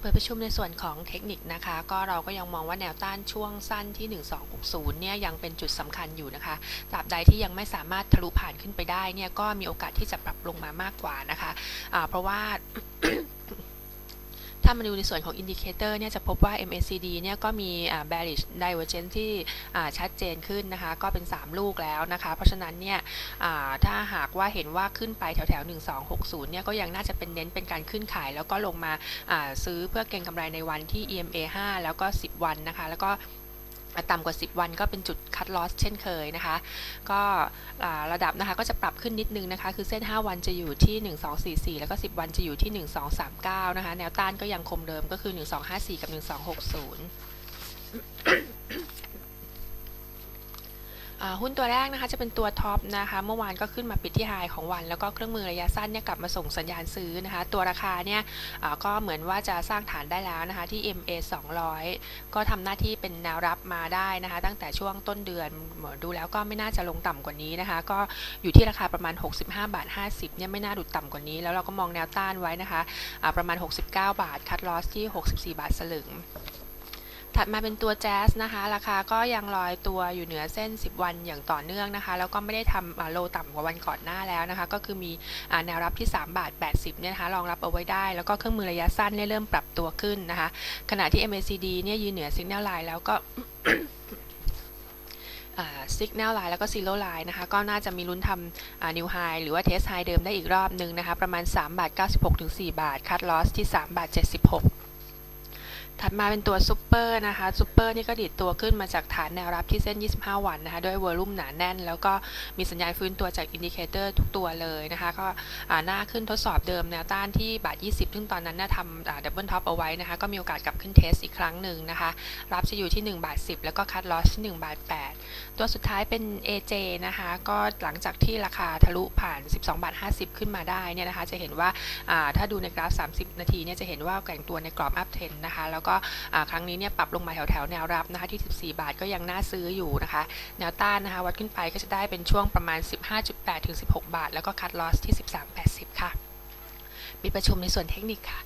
เปิดประชุมในส่วนของเทคนิคนะคะ ก็เราก็ยังมองว่าแนวต้านช่วงสั้นที่ 1260 เนี่ยยังเป็นจุดสำคัญอยู่นะคะตราบใดที่ยังไม่สามารถทะลุผ่านขึ้นไปได้เนี่ยก็มีโอกาสที่จะปรับลงมามากกว่านะคะะเพราะว่าามาดูในส่วนของอินดิเคเตอร์เนี่ยจะพบว่า MACD เนี่ยก็มี bearish divergence ที่ชัดเจนขึ้นนะคะ ก็เป็น 3 ลูกแล้วนะคะ เพราะฉะนั้นเนี่ยถ้าหากว่าเห็นว่าขึ้นไปแถวแถว1260 เนี่ยก็ยังน่าจะเป็นเน้นเป็นการขึ้นขาย แล้วก็ลงมาซื้อเพื่อเก็งกำไรในวันที่ EMA 5 แล้วก็ 10 วันนะคะ แล้วก็ ต่ำกว่า 10 วันก็เป็นจุดคัดลอสเช่นเคยนะคะ ก็ระดับนะคะก็จะปรับขึ้นนิดนึงนะคะ คือเส้น 5 วันจะอยู่ที่ 1244 แล้วก็ 10 วันจะอยู่ที่ 1239 นะคะ แนวต้านก็ยังคงเดิมก็คือ 1254 กับ 1260 หุ้นตัวแรกนะคะจะเป็นตัวท็อปนะคะเมื่อวานก็ขึ้นมาปิดที่ไฮของวัน แล้วก็เครื่องมือระยะสั้นเนี่ยกลับมาส่งสัญญาณซื้อนะคะ ตัวราคาเนี่ยก็เหมือนว่าจะสร้างฐานได้แล้วนะคะที่ MA 200 ก็ทำหน้าที่เป็นแนวรับมาได้นะคะ ตั้งแต่ช่วงต้นเดือนดูแล้วก็ไม่น่าจะลงต่ำกว่านี้นะคะ ก็อยู่ที่ราคาประมาณ 65 บาท 50เนี่ยไม่น่าดุดต่ำกว่านี้ แล้วเราก็มองแนวต้านไว้นะคะประมาณ 69 บาทคัดลอสที่ 64 บาทสลึง ถัดมาเป็นตัวแจ๊สนะคะ ราคาก็ยังลอยตัวอยู่เหนือเส้น 10 วันอย่างต่อเนื่องนะคะ แล้วก็ไม่ได้ทำโลต่ำกว่าวันก่อนหน้าแล้วนะคะ ก็คือมีแนวรับที่ 3 บาท 80 เนี่ยนะคะรองรับเอาไว้ได้ แล้วก็เครื่องมือระยะสั้นเนี่ยเริ่มปรับตัวขึ้นนะคะ ขณะที่ MACD เนี่ยยืนเหนือ Signal Line แล้วก็ซิกแนลไลน์แล้วก็ซีโร่ไลน์นะคะ ก็น่าจะมีลุ้นทำนิวไฮหรือว่าเทสไฮเดิมได้อีกรอบหนึ่งนะคะ ประมาณ 3 บาท 96 ถึง 4 บาท คัดลอสที่ 3 บาท 76 ถัดมาเป็นตัวซูเปอร์นะคะซูเปอร์นี่ก็ดีดตัวขึ้นมาจากฐานแนวรับที่เส้น 25 วันนะคะด้วยวอลุ่มหนาแน่น แล้วก็มีสัญญาณฟื้นตัวจากอินดิเคเตอร์ทุกตัวเลยนะคะก็หน้าขึ้นทดสอบเดิมแนวต้านที่บาท 20 ซึ่งตอนนั้นน่าทำดับเบิลท็อปเอาไว้นะคะก็มีโอกาสกลับขึ้นเทสอีกครั้งหนึ่งนะคะรับจะอยู่ที่ 1 บาท 10 แล้วก็คัดลอสที่1บาท 8 ตัวสุดท้ายเป็น AJ นะคะก็หลังจากที่ราคาทะลุผ่าน 12 บาท 50 ขึ้นมาได้เนี่ยนะคะจะเห็นว่าถ้าดูในกราฟ 30 นาทีเนี่ยจะเห็นว่าแกว่งตัวในกรอบอัพเทนนะคะแล้วก็ครั้งนี้เนี่ยปรับลงมาแถวแถวแนวรับนะคะที่ 14 บาทก็ยังน่าซื้ออยู่นะคะ แนวต้านนะคะวัดขึ้นไปก็จะได้เป็นช่วงประมาณ 15.8 ถึง 16 บาท แล้วก็คัดลอสที่ 13.80 ค่ะ มีประชุมในส่วนเทคนิคค่ะ